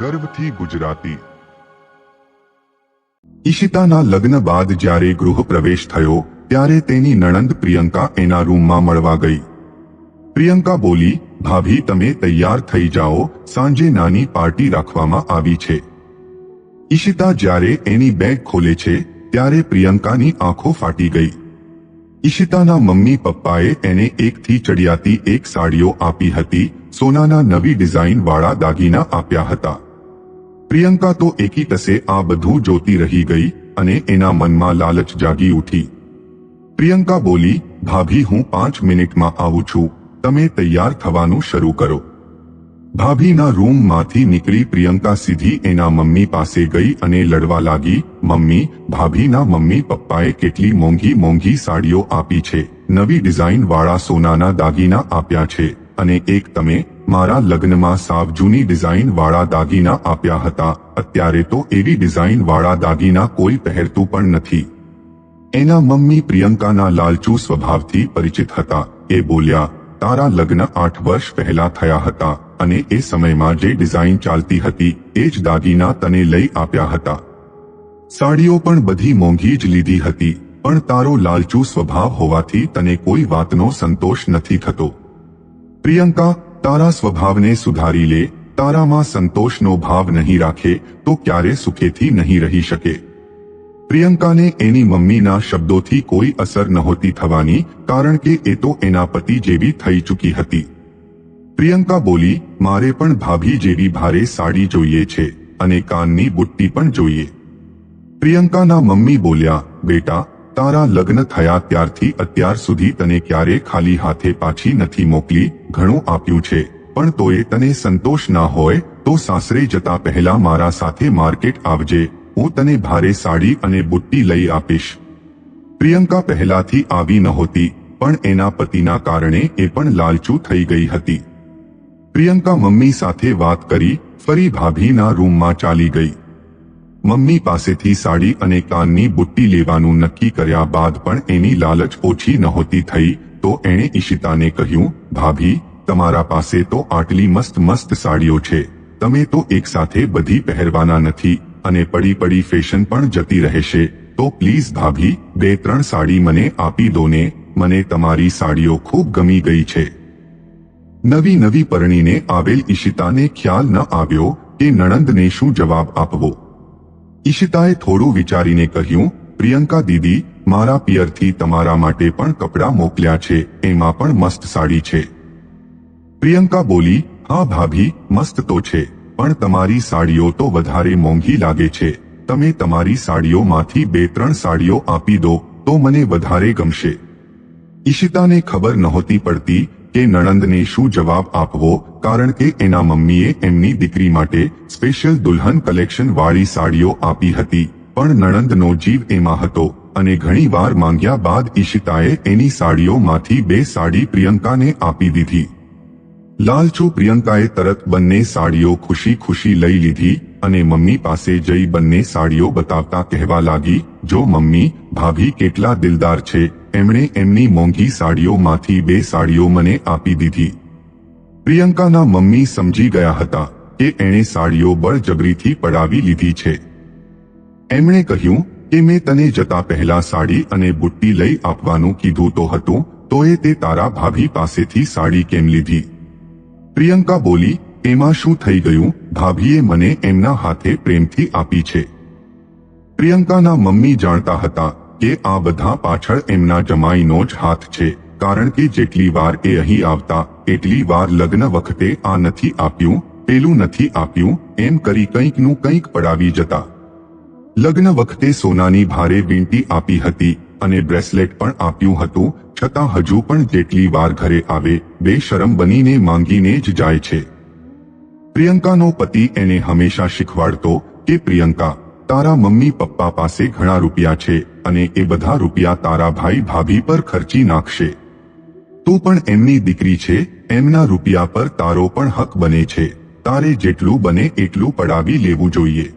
ગર્વથી ગુજરાતી. ઈશિતાના લગ્ન બાદ જ્યારે ગૃહ પ્રવેશ થયો, ત્યારે તેની નણંદ પ્રિયંકા એના રૂમમાં મળવા ગઈ. પ્રિયંકા બોલી, ભાભી, તમે તૈયાર થઈ જાઓ, સાંજે નાની પાર્ટી રાખવામાં આવી છે. ઈશિતા જ્યારે એની બેગ ખોલે છે, ત્યારે પ્રિયંકાની આંખો ફાટી ગઈ. ઈશિતાના મમ્મી પપ્પાએ એને એકથી ચડિયાતી એક સાડીઓ આપી હતી, સોનાના નવી ડિઝાઇન વાળા દાગીના આપ્યા હતા. પ્રિયંકા તો એકી તસે આ બધું જોતી રહી ગઈ અને એના મનમાં લાલચ જાગી ઉઠી. પ્રિયંકા બોલી, ભાભી, હું પાંચ મિનિટમાં આવું છું. તમે તૈયાર થવાનું શરૂ કરો. ભાભીના રૂમમાંથી નીકળી પ્રિયંકા સીધી એના મમ્મી પાસે ગઈ અને લડવા લાગી, મમ્મી, ભાભીના મમ્મી પપ્પાએ કેટલી મોંઘી મોંઘી સાડીઓ આપી છે. નવી ડિઝાઇન વાળા સોનાના દાગીના આપ્યા છે અને એક તમે મારા લગ્નમાં સાવ જૂની ડિઝાઇન વાળા દાગીના આપ્યા હતા. અત્યારે તો એવી ડિઝાઇન વાળા દાગીના કોઈ પહેરતું પણ નથી. એના મમ્મી પ્રિયંકાના લાલચુ સ્વભાવથી પરિચિત હતા. એ બોલ્યા, તારા લગ્ન આઠ વર્ષ પહેલા થયા હતા અને એ સમયમાં જે ડિઝાઇન ચાલતી હતી, એ જ દાગીના તને લઈ આપ્યા હતા. સાડીઓ પણ બધી મોંઘી જ લીધી હતી, પણ તારો લાલચુ સ્વભાવ હોવાથી તને કોઈ વાતનો સંતોષ નથી થતો. પ્રિયંકા તારા સ્વભાવને સુધારી લે, તારામાં સંતોષનો ભાવ નહીં રાખે, તો ક્યારે સુખેથી નહીં રહી શકે? પ્રિયંકાને એની મમ્મીના શબ્દોથી કોઈ અસર નહોતી થવાની, કારણ કે એ તો એના પતિ જેવી થઈ ચૂકી હતી. પ્રિયંકા બોલી, મારે પણ ભાભી જેવી ભારે સાડી જોઈએ છે, અને કાનની બુટ્ટી પણ જોઈએ. પ્રિયંકાના મમ્મી બોલ્યા, બેટા તારા લગ્ન થયા ત્યારથી અત્યાર સુધી તને ક્યારે ખાલી હાથે પાછી નથી મોકલી, ઘણું આપ્યું છે. પણ તોય તને સંતોષ ના હોય, તો સાસરે જતા પહેલા મારા સાથે માર્કેટ આવજે. હું તને ભારે સાડી અને બુટ્ટી લઈ આપીશ. પ્રિયંકા પહેલાથી આવી નહોતી, પણ એના પતિના કારણે એ પણ લાલચુ થઈ ગઈ હતી. પ્રિયંકા મમ્મી સાથે વાત કરી, ફરી ભાભીના રૂમમાં ચાલી ગઈ. મમ્મી પાસેથી સાડી અને કાનની બુટ્ટી લેવાનું નક્કી કર્યા બાદ પણ એની લાલચ ઓછી નહોતી થઈ, તો એણે ઈશિતાને કહ્યું, ભાભી, તમારા પાસે તો આટલી મસ્ત મસ્ત સાડીઓ છે. તમે તો એકસાથે બધી પહેરવાના નથી અને પડી પડી ફેશન પણ જતી રહેશે. તો પ્લીઝ ભાભી, બે ત્રણ સાડી મને આપી દો ને, મને તમારી સાડીઓ ખૂબ ગમી ગઈ છે. નવી નવી પરણીને આવેલ ઈશિતાને ખ્યાલ ન આવ્યો કે નણંદને શું જવાબ આપવો. ઈશિતાએ થોડું વિચારીને કહ્યું, પ્રિયંકા દીદી, મારા પિયરથી તમારા માટે પણ કપડાં મોકલ્યા છે, એમાં પણ મસ્ત સાડી છે. પ્રિયંકા બોલી, હા ભાભી, મસ્ત તો છે, પણ તમારી સાડીઓ તો વધારે મોંઘી લાગે છે. તમે તમારી સાડીઓમાંથી બે ત્રણ સાડીઓ આપી દો, તો મને વધારે ગમશે. ઈશિતાને ખબર નહોતી પડતી કે નણંદને શું જવાબ આપવો? કારણ કે એના મમ્મીએ એમની દીકરી માટે સ્પેશિયલ દુલ્હન કલેક્શન વાળી સાડીઓ આપી હતી. પણ નણંદનો જીવ એમાં હતો અને ઘણી વાર માંગ્યા બાદ ઈશિતાએ એની સાડીઓમાંથી બે સાડી પ્રિયંકાને આપી દીધી. લાલચુ પ્રિયંકાએ તરત બંને સાડીઓ ખુશી ખુશી લઈ લીધી અને મમ્મી પાસે જઈ બંને સાડીઓ બતાવતા કહેવા લાગી, જો મમ્મી, ભાભી કેટલા દિલદાર છે. એમણે એમની મોંઘી સાડીઓમાંથી બે સાડીઓ મને આપી દીધી. પ્રિયંકાના મમ્મી સમજી ગયા હતા કે એણે સાડીઓ બળજબરીથી પડાવી લીધી છે. એમણે કહ્યું કે મેં તને જતા પહેલા સાડી અને બુટ્ટી લઈ આપવાનું કીધું તો હતું, તોય તે તારા ભાભી પાસેથી સાડી કેમ લીધી? પ્રિયંકા બોલી, એમાં શું થઈ ગયું? ભાભીએ મને એમના હાથે પ્રેમથી આપી છે. પ્રિયંકાના મમ્મી જાણતા હતા કે આ બધા પાછળ એમના જમાઈનો જ હાથ છે, કારણ કે જેટલી વાર એ અહીં આવતા, એટલી વાર લગ્ન વખતે આ નથી આપ્યું, પેલું નથી આપ્યું, એમ કરી કંઈકનું કંઈક પડાવી જતા. લગ્ન વખતે સોનાની ભારે વીંટી આપી હતી અને બ્રેસલેટ પણ આપ્યું હતું, છતાં હજુ પણ જેટલી વાર ઘરે આવે, બેશરમ બનીને માંગીને જ જાય છે. પ્રિયંકાનો પતિ એને હંમેશા શીખવાડતો કે, પ્રિયંકા, તારા મમ્મી પપ્પા પાસે ઘણા રૂપિયા છે અને એ બધા રૂપિયા તારા ભાઈ ભાભી પર ખર્ચી નાખશે. તું પણ એમની દીકરી છે, એમના રૂપિયા પર તારો પણ હક બને છે. તારે જેટલું બને એટલું પડાવી લેવું જોઈએ.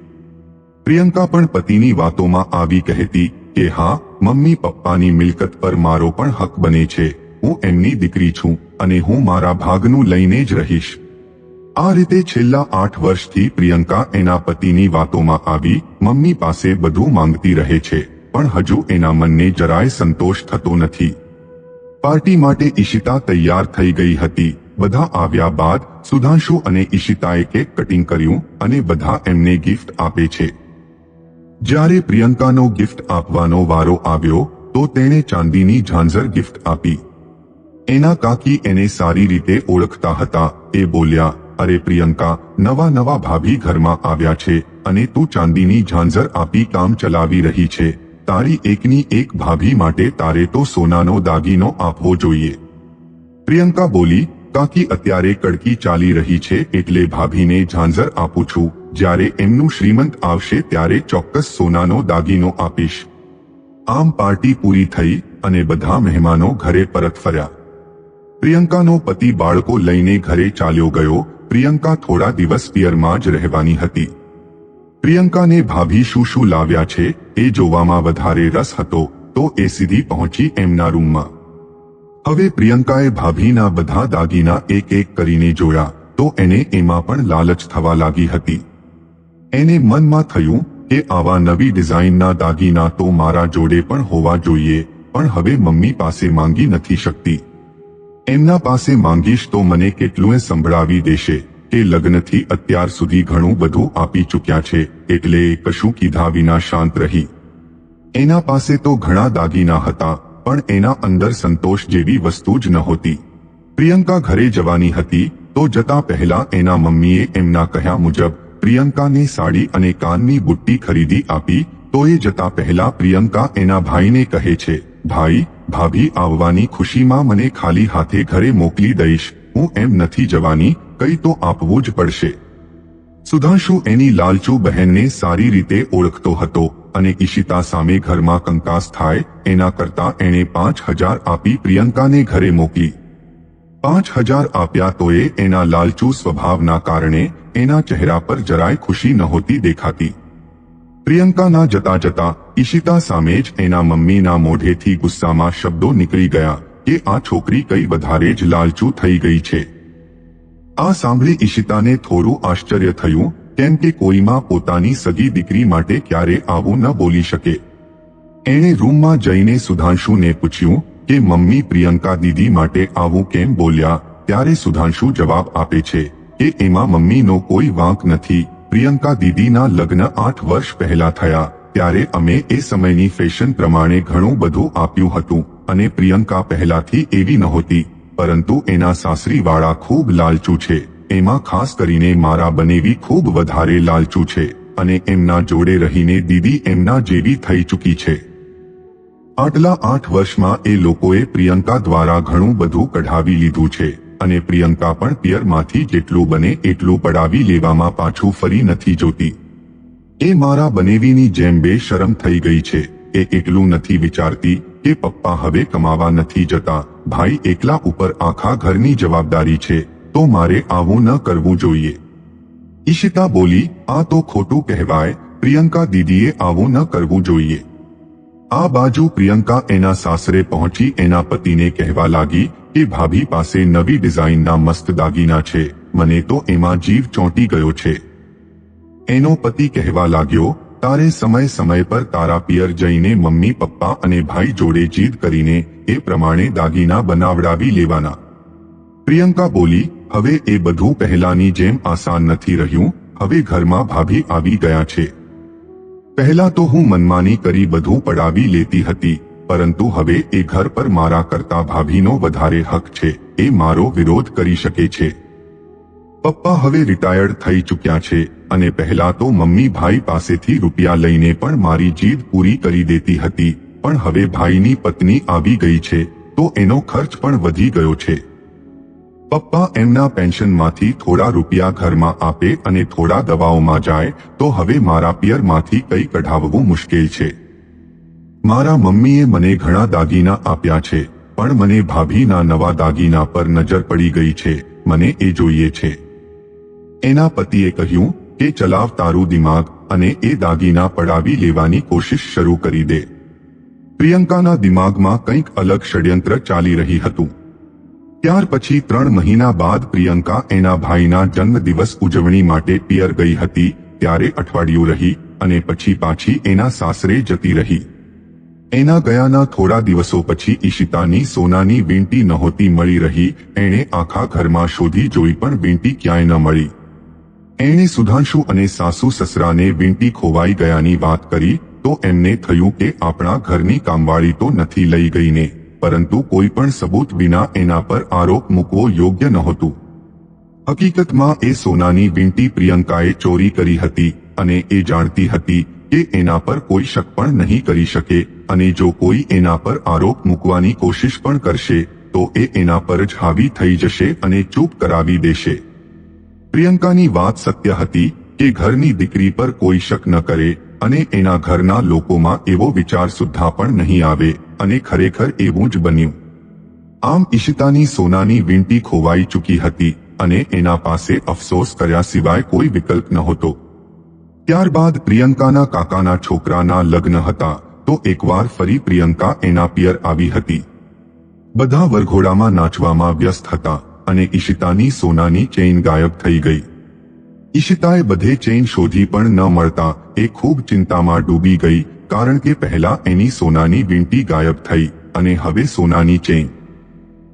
પ્રિયંકા પણ પતિની વાતોમાં આવી કહેતી કે, હા, મમ્મી પપ્પાની મિલકત પર મારો પણ હક બને છે. હું એમની દીકરી છું અને હું મારા ભાગનું લઈને જ રહીશ. આ રીતે છેલ્લા આઠ વર્ષથી પ્રિયંકા એના પતિની વાતોમાં આવી મમ્મી પાસે બધું માંગતી રહે છે, પણ હજુ એના મનને જરાય સંતોષ થતો નથી. પાર્ટી માટે ઈશિતા તૈયાર થઈ ગઈ હતી. બધા આવ્યા બાદ સુધાંશુ અને ઈશિતાએ કેક કટિંગ કર્યું અને બધા એમને ગિફ્ટ આપે છે. જ્યારે પ્રિયંકાનો ગિફ્ટ આપવાનો વારો આવ્યો, તો તેણે ચાંદીની ઝાંઝર ગિફ્ટ આપી. એના કાકી એને સારી રીતે ઓળખતા હતા. એ બોલ્યા, અરે પ્રિયંકા, નવા નવા ભાભી ઘરમાં આવ્યા છે અને તું ચાંદીની ઝાંઝર આપી કામ ચલાવી રહી છે. તારી એકની એક ભાભી માટે તારે તો સોનાનો દાગીનો આપવો જોઈએ. પ્રિયંકા બોલી, કાકી અત્યારે કડકી ચાલી રહી છે એટલે ભાભીને ઝાંઝર આપું છું. જ્યારે એમનું શ્રીમંત આવશે ત્યારે ચોક્કસ સોનાનો દાગીનો આપીશ. આમ પાર્ટી પૂરી થઈ અને બધા મહેમાનો ઘરે પરત ફર્યા. પ્રિયંકાનો પતિ બાળકો લઈને ઘરે ચાલ્યો ગયો. પ્રિયંકા થોડા દિવસ પિયરમાં જ રહેવાની હતી. પ્રિયંકાને ભાભી શું શું લાવ્યા છે એ જોવામાં વધારે રસ હતો, તો એ સીધી પહોંચી એમના રૂમમાં. હવે પ્રિયંકાએ ભાભીના બધા દાગીના એક એક કરીને જોયા, તો એને એમાં પણ લાલચ થવા લાગી હતી. એને મનમાં થયું કે આવા નવી ડિઝાઇનના દાગીના તો મારા જોડે પણ હોવા જોઈએ, પણ હવે મમ્મી પાસે માંગી નથી શકતી. એમના પાસે માંગીશ તો મને કેટલું સંભળાવી દેશે કે લગ્નથી અત્યાર સુધી ઘણું બધું આપી ચૂક્યા છે, એટલે કશું કીધા વિના શાંત રહી. એના પાસે તો ઘણા દાગીના હતા, પણ એના અંદર સંતોષ જેવી વસ્તુ જ નહોતી. પ્રિયંકા ઘરે જવાની હતી, તો જતા પહેલા એના મમ્મીએ એમના કહ્યા મુજબ પ્રિયંકાને સાડી અને કાનની બુટ્ટી ખરીદી આપી, તો એ જતા પહેલા પ્રિયંકા એના ભાઈને કહે છે, ભાઈ, ભાભી આવવાની ખુશીમાં મને ખાલી હાથે ઘરે મોકલી દઈશ, હું એમ નથી જવાની, કઈ તો આપવું જ પડશે. સુધાંશુ એની લાલચુ બહેનને સારી રીતે ઓળખતો હતો અને ઈશિતા સામે ઘરમાં કંકાસ થાય, એના કરતા એણે પાંચ હજાર આપી પ્રિયંકાને ઘરે મોકલી. પાંચ હજાર આપ્યા તોય એના લાલચુ સ્વભાવના કારણે એના ચહેરા પર જરાય ખુશી નહોતી દેખાતી. પ્રિયંકાના જતા જતા ઈશિતા સામે જ એના મમ્મીના મોઢેથી ગુસ્સામાં શબ્દો નીકળી ગયા કે આ છોકરી કઈ વધારે જ લાલચુ થઈ ગઈ છે. આ સાંભળી ઈશિતાને થોડું આશ્ચર્ય થયું, કેમ કે કોઈમાં પોતાની સગી દીકરી માટે ક્યારે આવું ન બોલી શકે. એણે રૂમમાં જઈને સુધાંશુને પૂછ્યું કે મમ્મી પ્રિયંકા દીદી માટે આવું કેમ બોલ્યા? ત્યારે સુધાંશુ જવાબ આપે છે કે એમાં મમ્મીનો કોઈ વાંક નથી. પ્રિયંકા દીદીના લગ્ન આઠ વર્ષ પહેલા થયા. ત્યારે અમે એ સમયની ફેશન પ્રમાણે ઘણું બધું આપ્યું હતું અને પ્રિયંકા પહેલાથી એવી નહોતી. પરંતુ એના સાસરીવાળા ખૂબ લાલચુ છે. એમાં ખાસ કરીને મારા બનેવી ખૂબ વધારે લાલચુ છે અને એમના જોડે રહીને દીદી એમના જેવી થઈ ચૂકી છે. આટલા આઠ વર્ષમાં એ લોકોએ પ્રિયંકા દ્વારા ઘણું બધું કઢાવી લીધું છે અને પ્રિયંકા પણ પિયરમાંથી જેટલું બને એટલું પડાવી લેવામાં પાછું ફરી નથી જોતી. એ મારા બનેવીની જેમ બે શરમ થઈ ગઈ છે. એ એટલું નથી વિચારતી કે પપ્પા હવે કમાવા નથી જતા. ભાઈ એકલા ઉપર આખા ઘરની જવાબદારી છે, તો મારે આવું ન કરવું જોઈએ. ઈશિતા બોલી, આ તો ખોટું કહેવાય. પ્રિયંકા દીદીએ આવું ન કરવું જોઈએ. આ બાજુ પ્રિયંકા એના સાસરે પહોંચી એના પતિને કહેવા લાગી કે ભાભી પાસે નવી ડિઝાઇનના મસ્ત દાગીના છે, મને તો એમાં જીવ ચોંટી ગયો છે. એનો પતિ કહેવા લાગ્યો, તારે સમય સમય પર તારા પિયર જઈને મમ્મી, પપ્પા અને ભાઈ જોડે જીદ કરીને એ પ્રમાણે દાગીના બનાવડાવી લેવાના. પ્રિયંકા બોલી, હવે એ બધું પહેલાની જેમ આસાન નથી રહ્યું, હવે ઘરમાં ભાભી આવી ગયા છે. પહેલા તો હું મનમાની કરી બધું પડાવી લેતી હતી, પરંતુ હવે એ ઘર પર મારા કરતા ભાભીનો વધારે હક છે, એ મારો વિરોધ કરી શકે છે. પપ્પા હવે રિટાયર્ડ થઈ ચૂક્યા છે, અને પહેલા તો મમ્મી ભાઈ પાસેથી રૂપિયા લઈને પણ મારી જીદ પૂરી કરી દેતી હતી, પણ હવે ભાઈની પત્ની આવી ગઈ છે, તો એનો ખર્ચ પણ વધી ગયો છે. પપ્પા એમના પેન્શનમાંથી થોડા રૂપિયા ઘરમાં આપે અને થોડા દવાઓમાં જાય, તો હવે મારા પિયરમાંથી કંઈ કઢાવવું મુશ્કેલ છે. મારા મમ્મીએ મને ઘણા દાગીના આપ્યા છે, પણ મને ભાભીના નવા દાગીના પર નજર પડી ગઈ છે, મને એ જોઈએ છે. એના પતિએ કહ્યું કે ચલાવ તારું દિમાગ અને એ દાગીના પડાવી લેવાની કોશિશ શરૂ કરી દે. પ્રિયંકાના દિમાગમાં કંઈક અલગ ષડયંત્ર ચાલી રહી હતું. ત્યાર પછી ત્રણ મહિના બાદ પ્રિયંકા એના ભાઈના જન્મદિવસ ઉજવણી માટે પિયર ગઈ હતી, ત્યારે અઠવાડિયું રહી અને પછી પાછી એના સાસરે જતી રહી. એના ગયાના થોડા દિવસો પછી ઈશિતાની સોનાની વીંટી નહોતી મળી રહી, એણે આખા ઘરમાં શોધી જોઈ પણ વીંટી ક્યાંય ન મળી. એણે સુધાંશુ અને સાસુ સસરાને વીંટી ખોવાઈ ગયાની વાત કરી, તો એમને થયું કે આપણા ઘરની કામવાળી તો નથી લઈ ગઈને. પરંતુ કોઈ પણ સબૂત વિના એના પર આરોપ મૂકવો યોગ્ય નહોતું. હકીકતમાં એ સોનાની વીંટી પ્રિયંકાએ ચોરી કરી હતી અને એ જાણતી હતી કે એના પર કોઈ શક પણ નહીં કરી શકે અને જો કોઈ એના પર આરોપ મૂકવાની કોશિશ પણ કરશે, તો એ એના પર જ હાવી થઈ જશે અને ચૂપ કરાવી દેશે. પ્રિયંકાની વાત સત્ય હતી કે ઘરની દીકરી પર કોઈ શક ન કરે અને એના ઘરના લોકોમાં એવો વિચાર સુદ્ધા પણ નહીં આવે અને ખરેખર એવું જ બન્યું. આમ ઈશિતાની સોનાની વીંટી ખોવાઈ ચૂકી હતી અને એના પાસે અફસોસ કર્યા સિવાય કોઈ વિકલ્પ નહોતો. ત્યારબાદ પ્રિયંકાના કાકાના છોકરાના લગ્ન હતા, તો એકવાર ફરી પ્રિયંકા એના પિયર આવી હતી. બધા વરઘોડામાં નાચવામાં વ્યસ્ત હતા અને ઈશિતાની સોનાની ચેઇન ગાયબ થઈ ગઈ. ઈશિતાએ બધે ચેઇન શોધી પણ ન મળતા એ ખૂબ ચિંતામાં ડૂબી ગઈ, કારણ કે પહેલા એની સોનાની વીંટી ગાયબ થઈ અને હવે સોનાની ચેઇન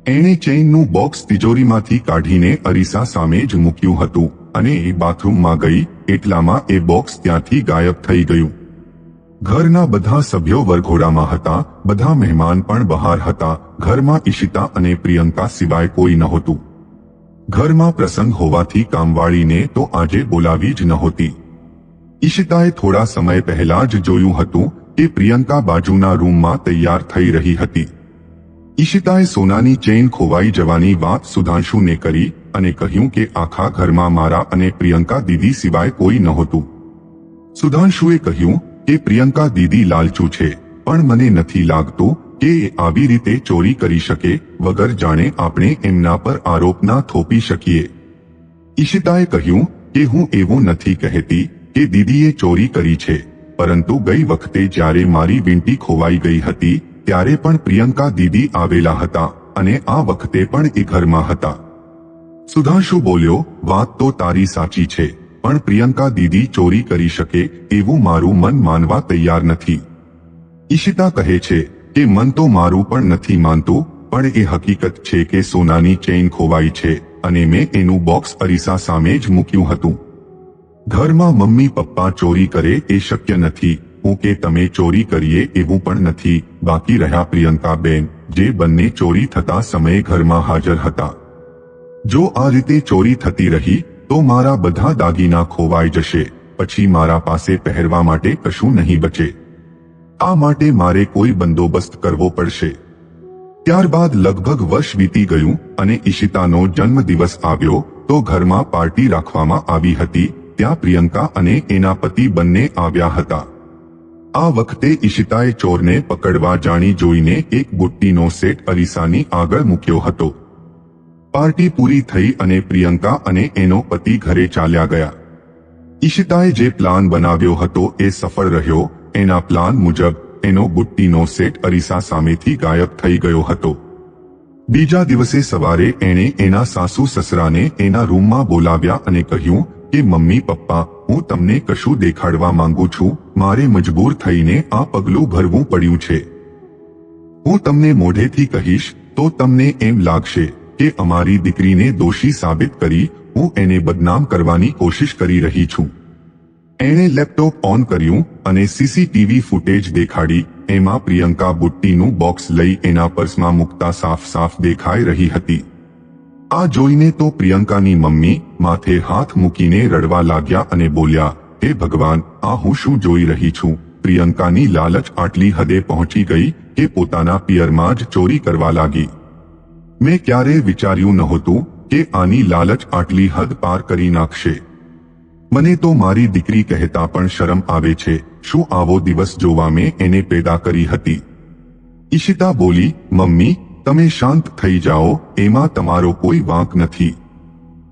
એણે ચેઇનનું બોક્સ તિજોરીમાંથી કાઢીને અરીસા સામે જ મૂક્યું હતું અને એ બાથરૂમમાં ગઈ, એટલામાં એ બોક્સ ત્યાંથી ગાયબ થઈ ગયું. ઘરના બધા સભ્યો વરઘોડામાં હતા, બધા મહેમાન પણ બહાર હતા, ઘરમાં ઈશિતા અને પ્રિયંકા સિવાય કોઈ નહોતું. ઘરમાં પ્રસંગ હોવાથી કામવાળીને તો આજે બોલાવી જ નહોતી. ઈશિતાએ થોડા સમય પહેલા જ જોયું હતું કે પ્રિયંકા બાજુના રૂમમાં તૈયાર થઈ રહી હતી. ઈશિતાએ સોનાની ચેઇન ખોવાઈ જવાની વાત સુધાંશુને કરી અને કહ્યું કે આખા ઘરમાં મારા અને પ્રિયંકા દીદી સિવાય કોઈ નહોતું. સુધાંશુએ કહ્યું કે પ્રિયંકા દીદી લાલચુ છે, પણ મને નથી લાગતું કે આવી રીતે ચોરી કરી શકે, વગર જાણે આપણે એમના પર આરોપ ના થોપી શકીએ. ઈશિતાએ કહ્યું કે હું એવું નથી કહેતી કે દીદીએ ચોરી કરી છે, પરંતુ ગઈ વખતે જ્યારે મારી વીંટી ખોવાઈ ગઈ હતી, ત્યારે પણ પ્રિયંકા દીદી આવેલા હતા અને આ વખતે પણ એ ઘરમાં હતા. સુધાંશુ બોલ્યો, વાત તો તારી સાચી છે, પણ પ્રિયંકા દીદી ચોરી કરી શકે એવું મારું મન માનવા તૈયાર નથી. ઈશિતા કહે છે કે મન તો મારું પણ નથી માનતું, પણ એ હકીકત છે કે સોનાની ચેઇન ખોવાઈ છે અને મેં એનું બોક્સ અરીસા સામે જ મૂક્યું હતું. ઘરમાં મમ્મી પપ્પા ચોરી કરે એ શક્ય નથી, હું કે તમે ચોરી કરીએ એવું પણ નથી, બાકી રહ્યા પ્રિયંકાબેન જે બંને ચોરી થતા સમયે ઘરમાં હાજર હતા. જો આ રીતે ચોરી થતી રહી, તો મારા બધા દાગીના ખોવાઈ જશે, પછી મારા પાસે પહેરવા માટે કશું નહીં બચે. આ માટે મારે કોઈ બંદોબસ્ત કરવો પડશે. ત્યારબાદ લગભગ વર્ષ વીતી ગયું અને ઈશિતાનો જન્મદિવસ આવ્યો તો ઘરમાં પાર્ટી રાખવામાં આવી હતી, ત્યાં પ્રિયંકા અને એના પતિ બંને આવ્યા હતા. આ વખતે ઈશિતાએ ચોરને પકડવા જાણી જોઈને એક બુટ્ટીનો સેટ અરીસાની આગળ મૂક્યો હતો. પાર્ટી પૂરી થઈ અને પ્રિયંકા અને એનો પતિ ઘરે ચાલ્યા ગયા. ઈશિતાએ જે પ્લાન બનાવ્યો હતો એ સફળ રહ્યો એના પ્લાન મુજબ, એનો બુટ્ટીનો સેટ અરીસા સામેથી ગાયબ થઈ ગયો હતો. બીજા દિવસે સવારે એણે એના સાસુ સસરાને એના રૂમમાં બોલાવ્યા અને કહ્યું કે, મમ્મી, પપ્પા, હું તમને કશું દેખાડવા માંગુ છું. મારે મજબૂર થઈને આ પગલું ભરવું પડ્યું છે. હું તમને મોઢેથી કહીશ, તો તમને એમ લાગશે કે અમારી દીકરીને દોષી સાબિત કરી હું એને બદનામ કરવાની કોશિશ કરી રહી છું. એણે લેપટોપ ઓન કર્યું અને સીસીટીવી ફૂટેજ દેખાડી. એમાં પ્રિયંકા બુટ્ટીનું બોક્સ લઈ એના પર્સમાં મૂકતા સાફ સાફ દેખાઈ રહી હતી. આ જોઈને તો પ્રિયંકાની મમ્મી માથે હાથ મૂકીને રડવા લાગ્યા અને બોલ્યા, હે ભગવાન, આ હું શું જોઈ રહી છું? પ્રિયંકાની લાલચ આટલી હદે પહોંચી ગઈ કે પોતાના પિયરમાં જ ચોરી કરવા લાગી. મેં ક્યારેય વિચાર્યું નહોતું કે આની લાલચ આટલી હદ પાર કરી નાખશે. મને તો મારી દીકરી કહેતા પણ શરમ આવે છે, શું આવો દિવસ જોવા મેં એને પેદા કરી હતી? ઈશિતા બોલી, મમ્મી, તમે શાંત થઈ જાઓ, એમાં તમારો કોઈ વાંક નથી.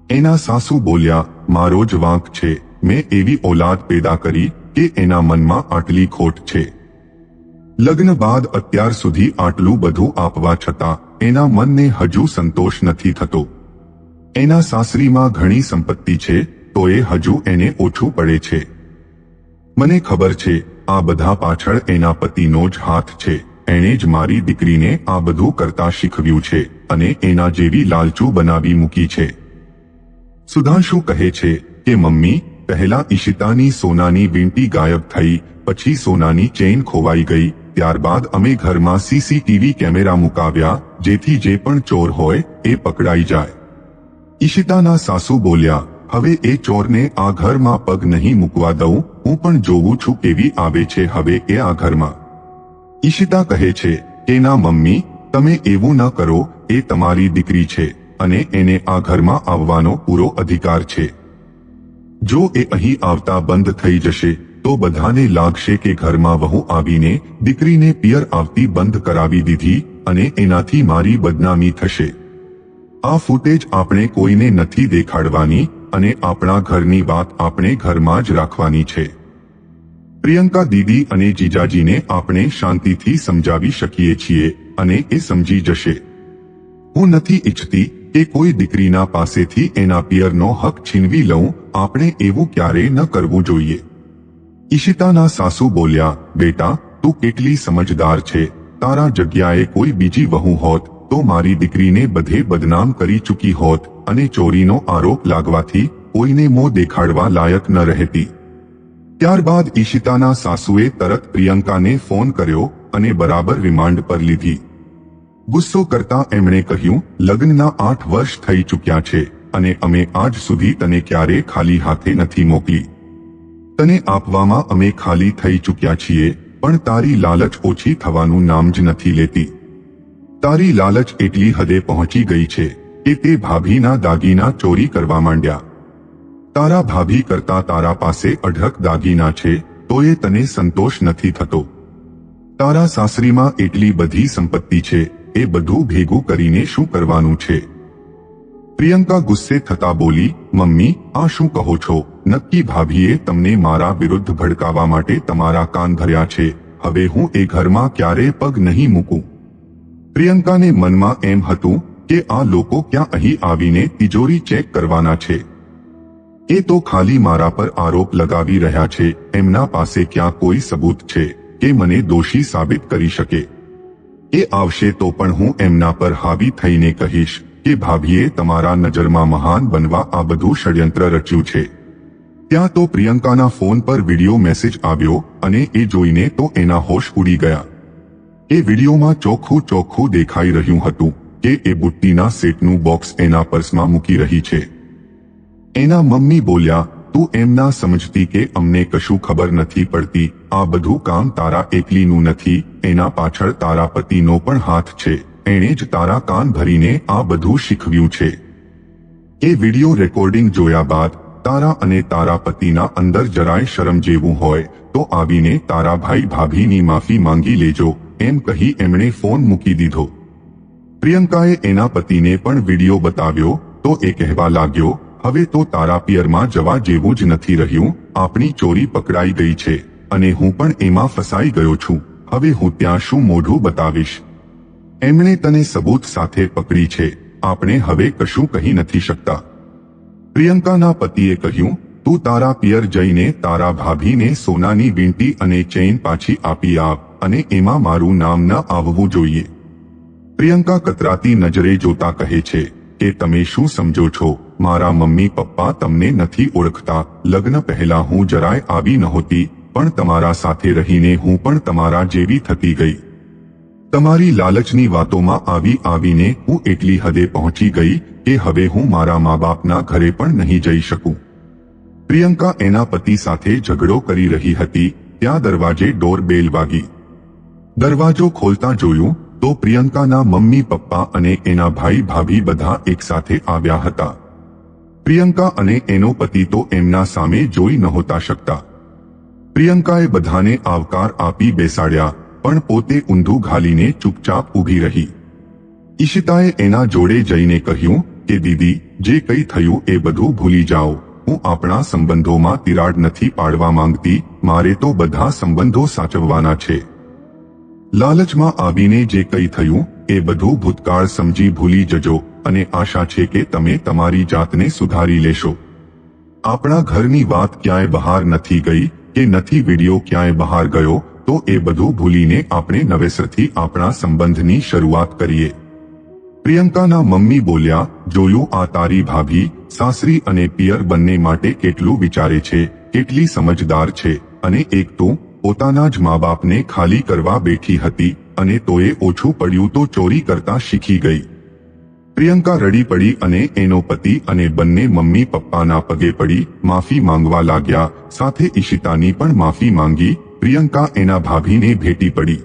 એના સાસુ બોલ્યા, મારો જ વાંક છે, મેં એવી ઓલાદ પેદા કરી કે એના મનમાં આટલી ખોટ છે. લગ્ન બાદ અત્યાર સુધી આટલું બધું આપવા છતાં, એના મનને હજુ સંતોષ નથી થતો. એના સાસરીમાં ઘણી સંપત્તિ છે તો એ હજુ એને ઓછું પડે છે. મને ખબર છે, આ બધા પાછળ એના પતિનો જ હાથ છે. એણે જ મારી દીકરીને આ બધું કરતા શીખવ્યું છે અને એના જેવી લાલચું બનાવી મૂકી છે. સુધાંશુ કહે છે કે, મમ્મી, પહેલા ઈશિતાની સોનાની વીંટી ગાયબ થઈ, પછી સોનાની ચેઇન ખોવાઈ ગઈ, ત્યારબાદ અમે ઘરમાં સીસીટીવી કેમેરા મુકાવ્યા, જેથી જે પણ ચોર હોય, એ પકડાઈ જાય. ઈશિતાના સાસુ બોલ્યા હવે એ ચોરને આ ઘરમાં પગ નહીં મૂકવા દઉં, હું પણ જોઉં છું કેવી આવે છે હવે એ આ ઘરમાં. ઈશિતા કહે છે કે મમ્મી, તમે એવું ન કરો, એ તમારી દીકરી છે અને એને આ ઘરમાં આવવાનો પૂરો અધિકાર છે. જો એ અહીં આવતા બંધ થઈ જશે, તો બધાને લાગશે કે ઘરમાં વહુ આવીને દીકરીને પિયર આવતી બંધ કરાવી દીધી અને એનાથી મારી બદનામી થશે. આ ફૂટેજ આપણે કોઈને નથી દેખાડવાની અને આપણા ઘરની વાત આપણે ઘરમાં જ રાખવાની છે. પ્રિયંકા દીદી અને જીજાજીને આપણે શાંતિથી સમજાવી શકીએ છીએ અને એ સમજી જશે. હું નથી ઈચ્છતી કે કોઈ દીકરીના પાસેથી એના પિયરનો હક છીનવી લઉં, આપણે એવું ક્યારેય ન કરવું જોઈએ. ઈશિતાના સાસુ બોલ્યા, બેટા, તું કેટલી સમજદાર છે. તારા જગ્યાએ કોઈ બીજી વહુ હોત તો મારી દીકરીને બધે બદનામ કરી ચૂકી હોત અને ચોરીનો આરોપ લાગવાથી કોઈને મોં દેખાડવા લાયક ન રહેતી. ત્યારબાદ ઈશિતાના સાસુએ તરત પ્રિયંકાને ફોન કર્યો અને બરાબર રિમાન્ડ પર લીધી. ગુસ્સો કરતા એમણે કહ્યું, લગ્નના આઠ વર્ષ થઈ ચૂક્યા છે અને અમે આજ સુધી તને ક્યારે ખાલી હાથે નથી મોકલી. તને આપવામાં અમે ખાલી થઈ ચૂક્યા છીએ, પણ તારી લાલચ ઓછી થવાનું નામ જ નથી લેતી. તારી લાલચ એટલી હદે પહોંચી ગઈ છે કે તે ભાભીના દાગીના ચોરી કરવા માંડ્યા. તારા ભાભી કરતા તારા પાસે અઢળક દાગીના છે તો એ તને સંતોષ નથી થતો. તારા સાસરીમાં એટલી બધી સંપત્તિ છે, એ બધું ભેગું કરીને શું કરવાનું છે? પ્રિયંકા ગુસ્સે થતા બોલી, મમ્મી, આ શું કહો છો? નક્કી ભાભીએ તમને મારા વિરુદ્ધ ભડકાવા માટે તમારા કાન ભર્યા છે. હવે હું એ ઘરમાં ક્યારે પગ નહીં મૂકું. પ્રિયંકાને મનમાં એમ હતું કે આ લોકો ક્યાં અહીં આવીને તિજોરી ચેક કરવાના છે. એ તો ખાલી મારા પર આરોપ લગાવી રહ્યા છે, એમના પાસે ક્યાં કોઈ સબૂત છે કે મને દોષી સાબિત કરી શકે. એ આવશે તો પણ હું એમના પર હાવી થઈને કહીશ કે ભાભીએ તમારા નજરમાં મહાન બનવા આ બધું ષડયંત્ર રચ્યું છે. ત્યાં તો પ્રિયંકાના ફોન પર વિડિયો મેસેજ આવ્યો અને એ જોઈને તો એના હોશ ઉડી ગયા. એ વિડિયોમાં ચોખ્ખું ચોખ્ખું દેખાઈ રહ્યું હતું કે એ બુટ્ટીના સેટનું બોક્સ એના પર્સમાં મૂકી રહી છે. એના મમ્મી બોલ્યા, તું એમ ના સમજતી કે અમને કશું ખબર નથી પડતી, આ બધું કામ તારા એકલીનું નથી, એના પાછળ તારા પતિનો પણ હાથ છે, એણે જ તારા કાન ભરીને આ બધું શીખવ્યું છે. એ વિડિયો રેકોર્ડિંગ જોયા બાદ, તારા અને તારા પતિના અંદર જરાય શરમ જેવું હોય, તો આવીને તારા ભાઈ ભાભીની માફી માંગી લેજો એમ કહી એમણે ફોન મૂકી દીધો. પ્રિયંકાએ એના પતિને પણ વીડિયો બતાવ્યો, તો એ કહેવા લાગ્યો, હવે તો તારા પિયરમાં જવા જેવું જ નથી રહ્યું, આપણી ચોરી પકડાઈ ગઈ છે, અને હું પણ એમાં ફસાઈ ગયો છું, હવે હું ત્યાં શું મોઢું બતાવીશ? એમણે તને સબૂત સાથે પકડી છે, આપણે હવે કશું કહી નથી શકતા. પ્રિયંકાના પતિએ કહ્યું, તું તારા પિયર જઈને તારા ભાભીને સોનાની વીંટી અને ચેઇન પાછી આપી આપ અને એમાં મારું નામ ન આવવું જોઈએ. પ્રિયંકા કતરાતી નજરે જોતા કહે છે કે તમે શું સમજો છો? મારા મમ્મી પપ્પા તમને નથી ઓળખતા. લગ્ન પહેલા હું જરાય આવી નહોતી, પણ તમારા સાથે રહીને હું પણ તમારા જેવી થતી ગઈ. તમારી લાલચની વાતોમાં આવી આવીને હું એટલી હદે પહોંચી ગઈ કે હવે હું મારા મા બાપના ઘરે પણ નહીં જઈ શકું. પ્રિયંકા એના પતિ સાથે ઝઘડો કરી રહી હતી. ત્યાં દરવાજે ડોર બેલ વાગી. દરવાજો ખોલતા જોયું તો પ્રિયંકાના મમ્મી, પપ્પા અને એના ભાઈ, ભાભી બધા એકસાથે આવ્યા હતા. પ્રિયંકા અને એનો પતિ તો એમના સામે જોઈ નહોતા શકતા. પ્રિયંકાએ બધાને આવકાર આપી બેસાડ્યા, પણ પોતે ઊંધું ઘાલીને ચૂપચાપ ઊભી રહી. ઈશિતાએ એના જોડે જઈને કહ્યું કે, દીદી, જે કંઈ થયું એ બધું ભૂલી જાઓ. હું આપણા સંબંધોમાં તિરાડ નથી પાડવા માંગતી. મારે તો બધા સંબંધો સાચવવાના છે. લાલચમાં આવીને જે કંઈ થયું, એ બધું ભૂતકાળ સમજી ભૂલી જજો અને આશા છે કે તમે તમારી જાતને સુધારી લેશો. આપણા ઘરની વાત ક્યાંય બહાર નથી ગઈ કે નથી વીડિયો ક્યાંય બહાર ગયો, તો એ બધું ભૂલીને આપણે નવેસરથી આપણા સંબંધની શરૂઆત કરીએ. પ્રિયંકાના મમ્મી બોલ્યા, જોયું આ તારી ભાભી, સાસરી અને પિયર બંને માટે કેટલું વિચારે છે, કેટલી સમજદાર છે, અને એક તો પોતાના જ મા બાપને ખાલી કરવા બેઠી હતી અને તોએ ઓછું પડ્યું તો ચોરી કરતા શીખી ગઈ. પ્રિયંકા રડી પડી અને એનો પતિ અને બંને મમ્મી પપ્પાના પગે પડી માફી માંગવા લાગ્યા, સાથે ઈશિતાની પણ માફી માંગી, પ્રિયંકા એના ભાભીને ભેટી પડી.